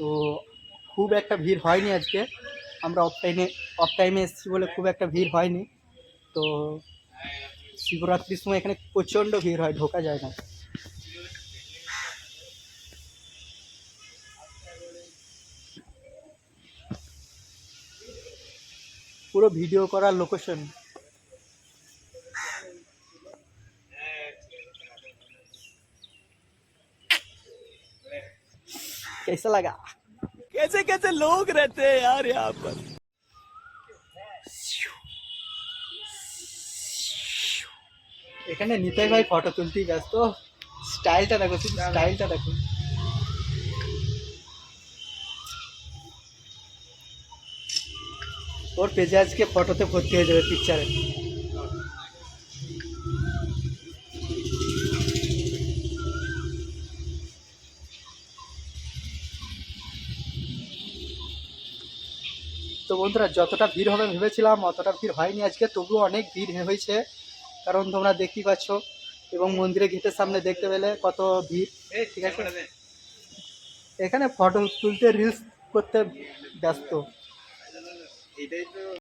তো খুব একটা ভিড় হয়নি আজকে। আমরা অফ টাইমে অফ টাইমে এসেছি বলে খুব একটা ভিড় হয়নি। তো শিবরাত্রির সময় এখানে প্রচণ্ড ভিড় হয়, ঢোকা যায় না। পুরো ভিডিও করার লোকেশন कैसा लगा कैसे कैसे लोग रहते हैं यार यहाँ पर এখানে নিতাই ভাই ফটো তুলতেই ব্যস্ত স্টাইলটা দেখো শুধু স্টাইলটা দেখো ওর পেজে আজকে ফটোতে ভর্তি হয়ে যাবে পিকচারে তো বন্ধুরা যতটা ভিড় হবে ভেবেছিলাম অতটা ভিড় হয়নি আজকে তবুও অনেক ভিড় হয়েছে। কারণ তোমরা দেখতেই পাচ্ছ এবং মন্দিরের গেটের সামনে দেখতে পেলে কত ভিড়। ঠিক আছে। এখানে ফটো তুলতে রিলস করতে ব্যস্ত।